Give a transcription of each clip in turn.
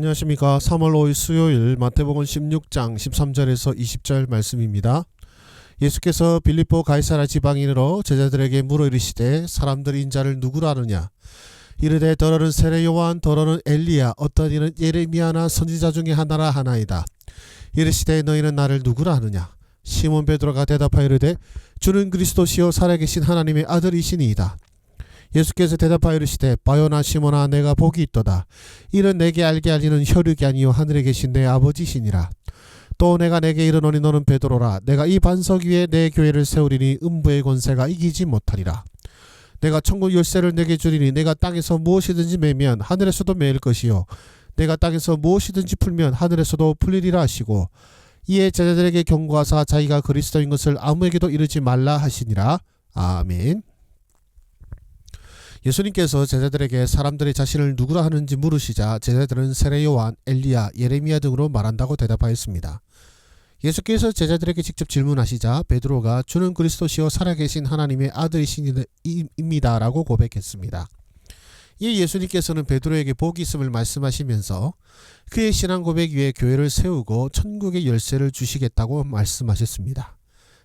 안녕하십니까. 3월 5일 수요일 마태복음 16장 13절에서 20절 말씀입니다. 예수께서 빌립보 가이사라 지방인으로 제자들에게 물어 이르시되 사람들이 인자를 누구라 하느냐 이르되 더러는 세례 요한 더러는 엘리야 어떤 이는 예레미야나 선지자 중에 하나라 하나이다. 이르시되 너희는 나를 누구라 하느냐 시몬 베드로가 대답하여 이르되 주는 그리스도시요 살아계신 하나님의 아들이시니이다. 예수께서 대답하여 이르시되 바요나 시모나 내가 복이 있도다. 이는 내게 알게 알리는 혈육이 아니요 하늘에 계신 내 아버지시니라. 또 내가 내게 이르노니 너는 베드로라. 내가 이 반석 위에 내 교회를 세우리니 음부의 권세가 이기지 못하리라. 내가 천국 열쇠를 내게 주리니 내가 땅에서 무엇이든지 매면 하늘에서도 매일 것이요. 내가 땅에서 무엇이든지 풀면 하늘에서도 풀리리라 하시고 이에 제자들에게 경고하사 자기가 그리스도인 것을 아무에게도 이르지 말라 하시니라. 아멘 예수님께서 제자들에게 사람들이 자신을 누구라 하는지 물으시자 제자들은 세례 요한, 엘리야, 예레미야 등으로 말한다고 대답하였습니다. 예수께서 제자들에게 직접 질문하시자 베드로가 주는 그리스도시요 살아계신 하나님의 아들이십니다라고 고백했습니다. 이에 예수님께서는 베드로에게 복이 있음을 말씀하시면서 그의 신앙 고백 위에 교회를 세우고 천국의 열쇠를 주시겠다고 말씀하셨습니다.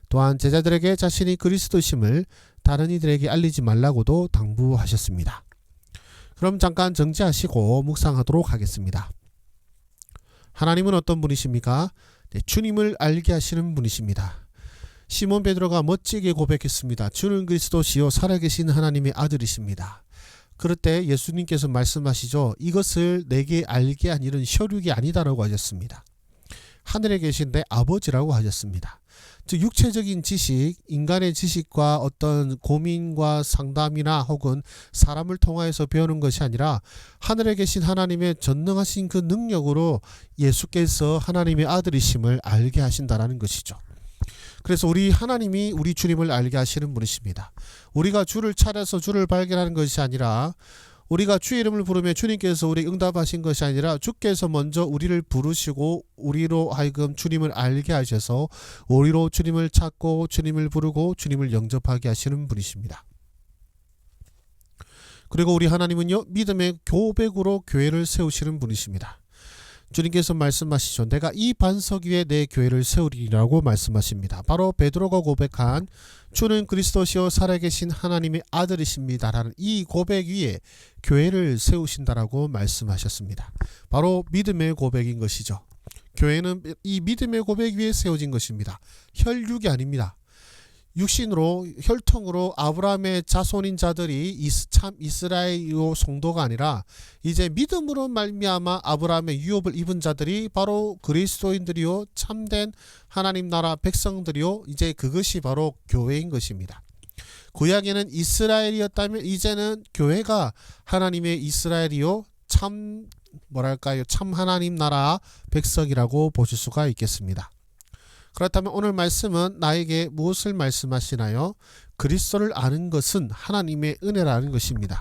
또한 제자들에게 자신이 그리스도심을 다른 이들에게 알리지 말라고도 당부하셨습니다. 그럼 잠깐 정지하시고 묵상하도록 하겠습니다. 하나님은 어떤 분이십니까? 네, 주님을 알게 하시는 분이십니다. 시몬 베드로가 멋지게 고백했습니다. 주는 그리스도시요 살아계신 하나님의 아들이십니다. 그럴 때 예수님께서 말씀하시죠. 이것을 내게 알게 한 일은 혈육이 아니다라고 하셨습니다. 하늘에 계신 내 아버지라고 하셨습니다. 즉 육체적인 지식, 인간의 지식과 어떤 고민과 상담이나 혹은 사람을 통하여서 배우는 것이 아니라 하늘에 계신 하나님의 전능하신 그 능력으로 예수께서 하나님의 아들이심을 알게 하신다라는 것이죠. 그래서 우리 하나님이 우리 주님을 알게 하시는 분이십니다. 우리가 주를 찾아서 주를 발견하는 것이 아니라 우리가 주의 이름을 부르며 주님께서 우리 응답하신 것이 아니라 주께서 먼저 우리를 부르시고 우리로 하여금 주님을 알게 하셔서 우리로 주님을 찾고 주님을 부르고 주님을 영접하게 하시는 분이십니다. 그리고 우리 하나님은요 믿음의 교백으로 교회를 세우시는 분이십니다. 주님께서 말씀하시죠. 내가 이 반석 위에 내 교회를 세우리라고 말씀하십니다. 바로 베드로가 고백한 주는 그리스도시요 살아계신 하나님의 아들이십니다라는 이 고백 위에 교회를 세우신다라고 말씀하셨습니다. 바로 믿음의 고백인 것이죠. 교회는 이 믿음의 고백 위에 세워진 것입니다. 혈육이 아닙니다. 육신으로 혈통으로 아브라함의 자손인 자들이 참 이스라엘 성도가 아니라 이제 믿음으로 말미암아 아브라함의 유업을 입은 자들이 바로 그리스도인들이요 참된 하나님 나라 백성들이요 이제 그것이 바로 교회인 것입니다. 구약에는 이스라엘이었다면 이제는 교회가 하나님의 이스라엘이요 참 뭐랄까요 참 하나님 나라 백성이라고 보실 수가 있겠습니다. 그렇다면 오늘 말씀은 나에게 무엇을 말씀하시나요? 그리스도를 아는 것은 하나님의 은혜라는 것입니다.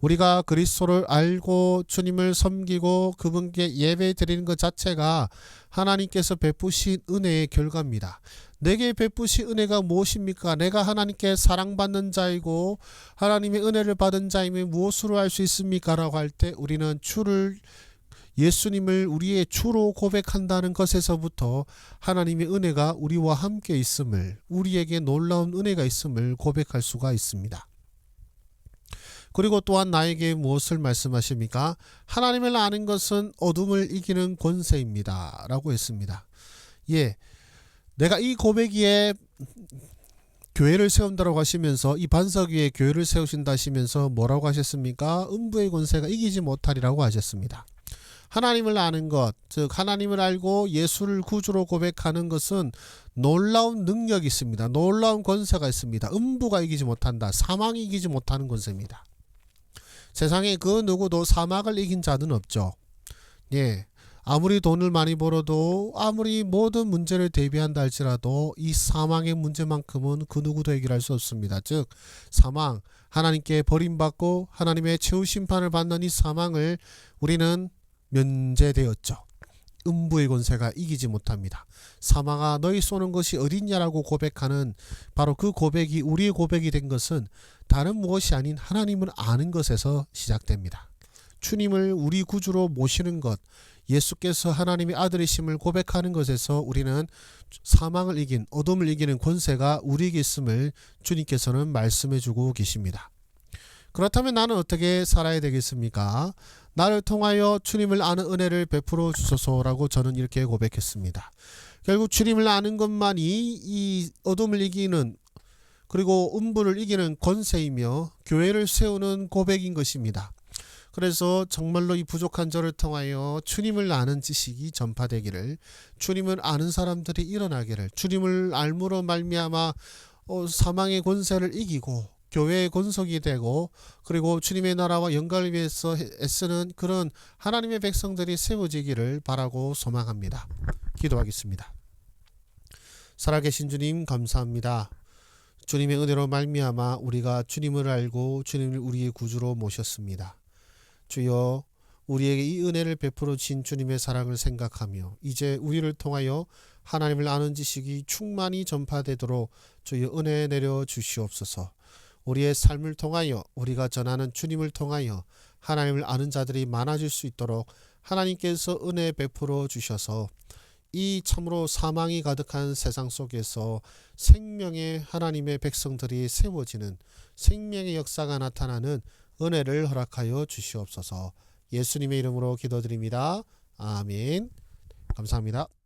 우리가 그리스도를 알고 주님을 섬기고 그분께 예배 드리는 것 자체가 하나님께서 베푸신 은혜의 결과입니다. 내게 베푸신 은혜가 무엇입니까? 내가 하나님께 사랑받는 자이고 하나님의 은혜를 받은 자임을 무엇으로 알 수 있습니까? 라고 할 때 우리는 주를 예수님을 우리의 주로 고백한다는 것에서부터 하나님의 은혜가 우리와 함께 있음을 우리에게 놀라운 은혜가 있음을 고백할 수가 있습니다. 그리고 또한 나에게 무엇을 말씀하십니까? 하나님을 아는 것은 어둠을 이기는 권세입니다. 라고 했습니다. 예. 내가 이 고백 위에 교회를 세운다라고 하시면서 이 반석 위에 교회를 세우신다 하시면서 뭐라고 하셨습니까? 음부의 권세가 이기지 못하리라고 하셨습니다. 하나님을 아는 것, 즉 하나님을 알고 예수를 구주로 고백하는 것은 놀라운 능력이 있습니다. 놀라운 권세가 있습니다. 음부가 이기지 못한다. 사망이 이기지 못하는 권세입니다. 세상에 그 누구도 사막을 이긴 자는 없죠. 예. 아무리 돈을 많이 벌어도 아무리 모든 문제를 대비한다 할지라도 이 사망의 문제만큼은 그 누구도 해결할 수 없습니다. 즉 사망 하나님께 버림받고 하나님의 최후 심판을 받는 이 사망을 우리는 면제되었죠. 음부의 권세가 이기지 못합니다. 사망아 너희 쏘는 것이 어딨냐라고 고백하는 바로 그 고백이 우리의 고백이 된 것은 다른 무엇이 아닌 하나님을 아는 것에서 시작됩니다. 주님을 우리 구주로 모시는 것, 예수께서 하나님의 아들이심을 고백하는 것에서 우리는 사망을 이긴 어둠을 이기는 권세가 우리에게 있음을 주님께서는 말씀해 주고 계십니다. 그렇다면 나는 어떻게 살아야 되겠습니까? 나를 통하여 주님을 아는 은혜를 베풀어 주소서라고 저는 이렇게 고백했습니다. 결국 주님을 아는 것만이 이 어둠을 이기는 그리고 음부를 이기는 권세이며 교회를 세우는 고백인 것입니다. 그래서 정말로 이 부족한 저를 통하여 주님을 아는 지식이 전파되기를 주님을 아는 사람들이 일어나기를 주님을 알므로 말미암아 어, 사망의 권세를 이기고 교회의 권속이 되고 그리고 주님의 나라와 영광을 위해서 애쓰는 그런 하나님의 백성들이 세워지기를 바라고 소망합니다. 기도하겠습니다. 살아계신 주님 감사합니다. 주님의 은혜로 말미암아 우리가 주님을 알고 주님을 우리의 구주로 모셨습니다. 주여 우리에게 이 은혜를 베풀어 주신 주님의 사랑을 생각하며 이제 우리를 통하여 하나님을 아는 지식이 충만히 전파되도록 주여 은혜 내려 주시옵소서. 우리의 삶을 통하여 우리가 전하는 주님을 통하여 하나님을 아는 자들이 많아질 수 있도록 하나님께서 은혜 베풀어 주셔서 이 참으로 사망이 가득한 세상 속에서 생명의 하나님의 백성들이 세워지는 생명의 역사가 나타나는 은혜를 허락하여 주시옵소서. 예수님의 이름으로 기도드립니다. 아멘. 감사합니다.